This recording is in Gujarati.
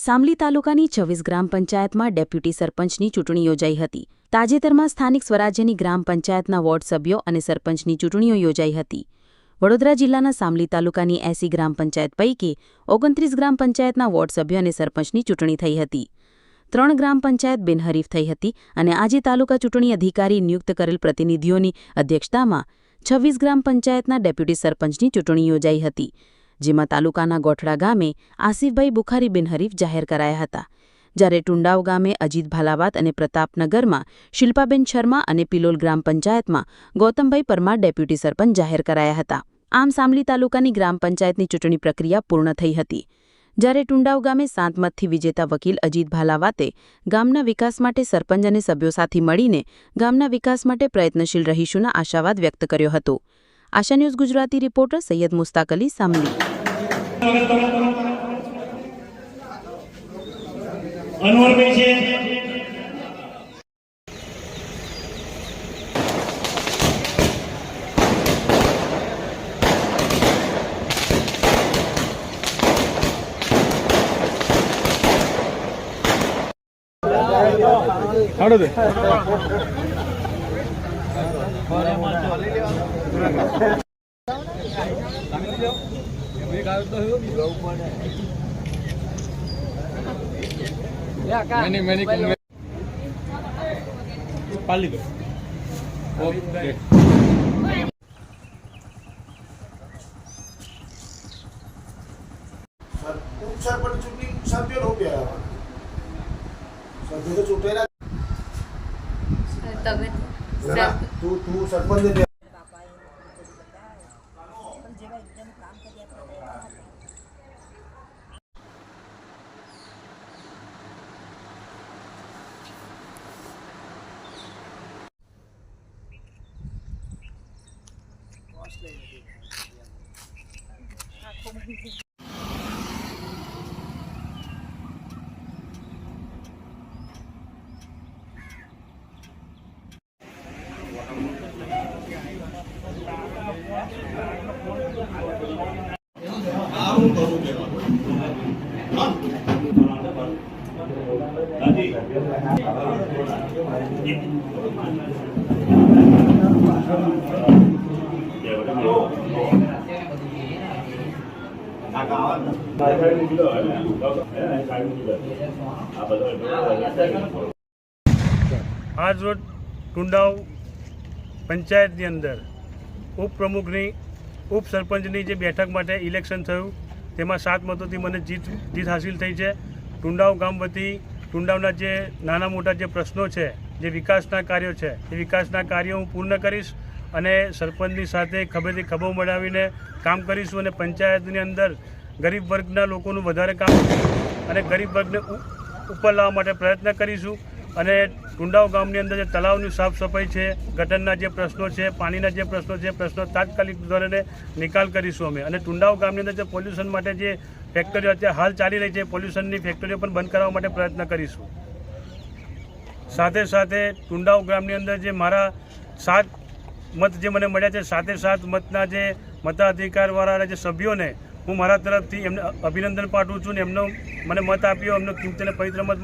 સામલી તાલુકાની છવ્વીસ ગ્રામ પંચાયતમાં ડેપ્યુટી સરપંચની ચૂંટણી યોજાઈ હતી. તાજેતરમાં સ્થાનિક સ્વરાજ્યની ગ્રામ પંચાયતના વોર્ડ સભ્યો અને સરપંચની ચૂંટણીઓ યોજાઈ હતી. વડોદરા જિલ્લાના સામલી તાલુકાની એસી ગ્રામ પંચાયત પૈકી ઓગણત્રીસ ગ્રામ પંચાયતના વોર્ડ સભ્યો અને સરપંચની ચૂંટણી થઈ હતી. ત્રણ ગ્રામ પંચાયત બિનહરીફ થઈ હતી અને આજે તાલુકા ચૂંટણી અધિકારી નિયુક્ત કરેલ પ્રતિનિધિઓની અધ્યક્ષતામાં છવ્વીસ ગ્રામ પંચાયતના ડેપ્યુટી સરપંચની ચૂંટણી યોજાઈ હતી. જેમાં તાલુકાના ગોઠડા ગામે આસિફભાઈ બુખારી બિનહરીફ જાહેર કરાયા હતા. જ્યારે ટુંડાવ ગામે અજીત ભાલાવાત અને પ્રતાપનગરમાં શિલ્પાબેન શર્મા અને પિલોલ ગ્રામ પંચાયતમાં ગૌતમભાઈ પરમાર ડેપ્યુટી સરપંચ જાહેર કરાયા હતા. આમ સામલી તાલુકાની ગ્રામ પંચાયતની ચૂંટણી પ્રક્રિયા પૂર્ણ થઈ હતી. જ્યારે ટુંડાવ ગામે સાત મતથી વિજેતા વકીલ અજીત ભાલાવાતે ગામના વિકાસ માટે સરપંચ અને સભ્યો સાથે મળીને ગામના વિકાસ માટે પ્રયત્નશીલ રહીશુના આશાવાદ વ્યક્ત કર્યો હતો. આશા ન્યૂઝ ગુજરાતી રિપોર્ટર સૈયદ મુસ્તાક અલી સામલી. અનવરભાઈ છે. Many, many. પાલી દો ઓકે સરપંચ ચૂંટણી સભ્યો નો પહેરાવા સભ્યો તો ચૂંટેલા તમે ના, તું તું સરપંચ ને આજ રોજ ટુંડાવ પંચાયતની અંદર ઉપપ્રમુખની, ઉપસરપંચની જે બેઠક માટે ઇલેક્શન થયું, તેમાં સાત મતોથી મને જીત જીત હાસિલ થઈ છે. ટુંડાવ ગામ વતી, ટુંડાવના જે નાના મોટા જે પ્રશ્નો છે, જે વિકાસના કાર્યો છે, એ વિકાસના કાર્યો હું પૂર્ણ કરીશ અને સરપંચની સાથે ખભેથી ખભો મળાવીને કામ કરીશું અને પંચાયતની અંદર ગરીબ વર્ગના લોકોનું વધારે કામ અને ગરીબ વર્ગને ઉપર લાવવા માટે પ્રયત્ન કરીશું. અને ટુંડાવ ગામની અંદર જે તળાવની સાફ સફાઈ છે, ગટરના જે પ્રશ્નો છે, પાણીના જે પ્રશ્નો છે, પ્રશ્નો તાત્કાલિક ધોરણે નિકાલ કરીશું અમે. અને ટુંડાવ ગામની અંદર જે પોલ્યુશન માટે જે ફેક્ટરીઓ અત્યારે હાલ ચાલી રહી છે, પોલ્યુશનની ફેક્ટરીઓ પણ બંધ કરાવવા માટે પ્રયત્ન કરીશું. સાથે સાથે ટુંડાવ ગામની અંદર જે મારા સાત મત જે મને મળ્યા છે, સાથે સાત મતના જે મતાધિકારવાળા જે સભ્યોને હું મારા તરફથી એમને અભિનંદન પાઠવું છું ને એમનો મને મત આપ્યો, એમનો કિંમતી અને પવિત્ર મત